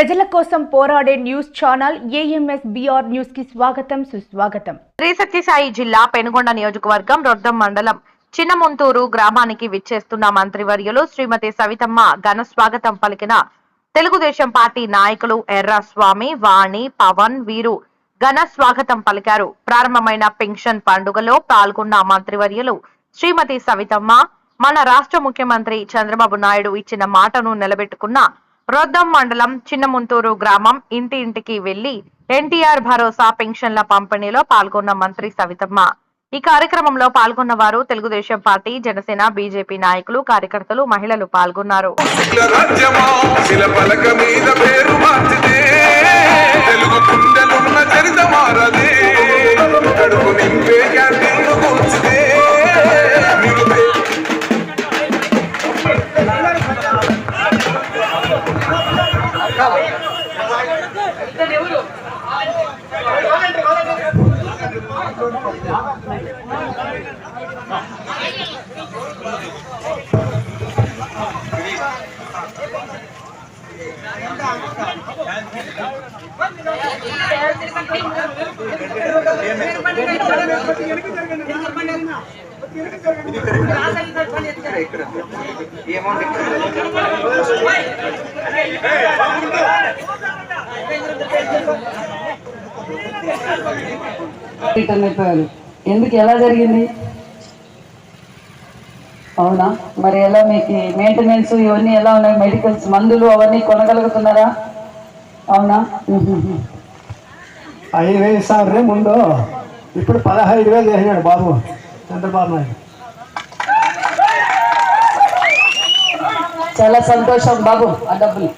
ప్రజల కోసం పోరాడే న్యూస్ ఛానల్ ఏఎంఎస్ బిఆర్ న్యూస్కి స్వాగతం సుస్వాగతం. శ్రీ సత్యసాయి జిల్లా పెనుగొండ నియోజకవర్గం రొద్దం మండలం చిన్నముంతూరు గ్రామానికి విచ్చేస్తున్న మంత్రివర్యులు శ్రీమతి సవితమ్మ ఘన స్వాగతం పలికిన తెలుగుదేశం పార్టీ నాయకులు ఎర్రస్వామి వాణి పవన్ వీరు ఘన స్వాగతం పలికారు. ప్రారంభమైన పెన్షన్ పండుగలో పాల్గొన్న మంత్రివర్యులు శ్రీమతి సవితమ్మ మన రాష్ట్ర ముఖ్యమంత్రి చంద్రబాబు నాయుడు ఇచ్చిన మాటను నిలబెట్టుకున్న రొద్దం మండలం చిన్నముంతూరు గ్రామం ఇంటి ఇంటికి వెళ్ళి ఎన్టీఆర్ భరోసా పెన్షన్ల పంపిణీలో పాల్గొన్న మంత్రి సవితమ్మ. ఈ కార్యక్రమంలో పాల్గొన్న వారు తెలుగుదేశం పార్టీ జనసేన బీజేపీ నాయకులు కార్యకర్తలు మహిళలు పాల్గొన్నారు. రిటర్న్ అయిపోయారు ఎందుకు? ఎలా జరిగింది? అవునా? మరి ఎలా మీకు మెయింటెనెన్స్ ఇవన్నీ ఎలా ఉన్నాయి? మెడికల్స్ మందులు అవన్నీ కొనగలుగుతున్నారా? అవునా. ఐదు వేలు ఇస్తాను ముందు. ఇప్పుడు పదహైదు వేలు చేసినాడు బాబు చంద్రబాబు నాయుడు. చాలా సంతోషం బాబు ఆ డబ్బులు.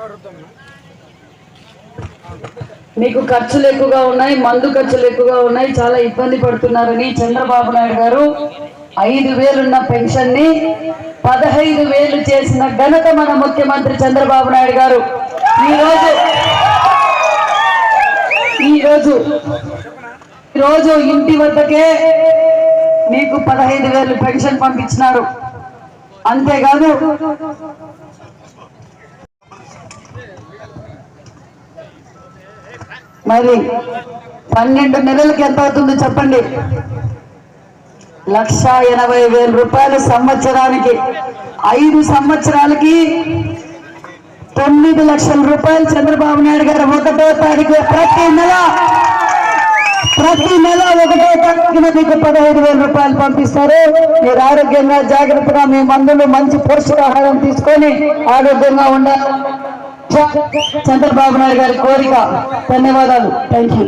Pardon. మీకు ఖర్చులు ఎక్కువగా ఉన్నాయి మందు ఖర్చులు ఎక్కువగా ఉన్నాయి చాలా ఇబ్బంది పడుతున్నారని చంద్రబాబు నాయుడు గారు ఐదు వేలున్న పెన్షన్ని పదహైదు వేలు చేసిన ఘనత మన ముఖ్యమంత్రి చంద్రబాబు నాయుడు గారు. ఈరోజు ఈరోజు ఈ రోజు ఇంటి వద్దకే మీకు పదహైదు వేలు పెన్షన్ పంపించినారు. అంతేకాదు మరి పన్నెండు నెలలకి ఎంత అవుతుందో చెప్పండి? లక్ష ఎనభై వేల రూపాయలు సంవత్సరానికి. ఐదు సంవత్సరాలకి తొమ్మిది లక్షల రూపాయలు చంద్రబాబు నాయుడు గారు ఒకటో తారీఖు ప్రతి నెల ప్రతి నెల ఒకటో తారీఖున మీకు పదహైదు వేల రూపాయలు పంపిస్తారు. మీరు ఆరోగ్యంగా జాగ్రత్తగా మీ మందులు మంచి పోషకాహారం తీసుకొని ఆరోగ్యంగా ఉండాలి. చంద్రబాబు నాయుడు గారి కోరిక. ధన్యవాదాలు. థ్యాంక్ యూ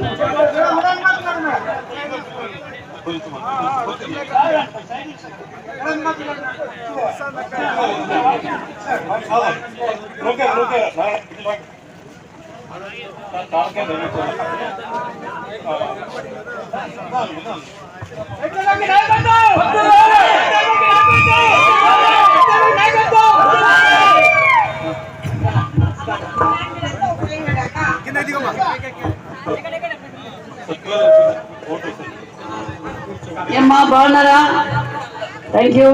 ఏమ్మా బాగున్నారా? థ్యాంక్ యూ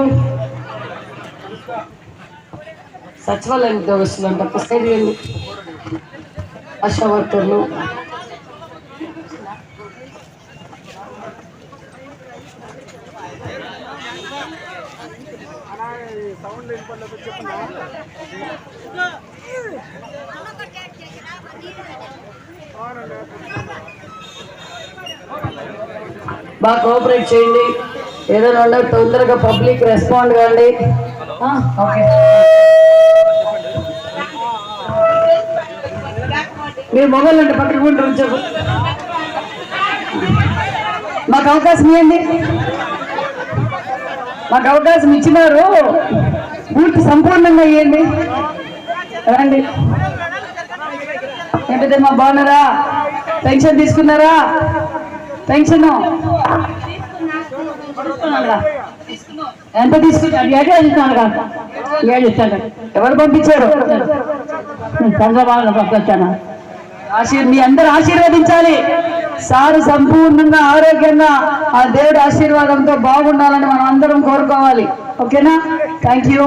సచివాలయం ఉద్యోగస్తులు అంటే పుస్తకం ఆశా వర్కర్లు. బాగా కోఆపరేట్ చేయండి. ఏదైనా ఉండే తొందరగా పబ్లిక్ రెస్పాండ్ కాండి. ఓకే మీరు మొబైల్ అంటే పట్టుకుంటారు చెప్పు. మాకు అవకాశం ఏంటి మాకు అవకాశం ఇచ్చినారు. పూర్తి సంపూర్ణంగా ఇవ్వండి రండి. ఏంటమ్మా బాగున్నారా? పెన్షన్ తీసుకున్నారా? పెన్షన్? ఎంత తీసుకున్నారు ఏడు ఇస్తాను ఏడు ఇస్తాను. ఎవరు పంపించారు? చంద్రబాబు పంపించాను. ఆశీర్ మీ అందరు ఆశీర్వదించాలి. సారు సంపూర్ణంగా ఆరోగ్యంగా ఆ దేవుడి ఆశీర్వాదంతో బాగుండాలని మనం అందరం కోరుకోవాలి. ఓకేనా? Thank you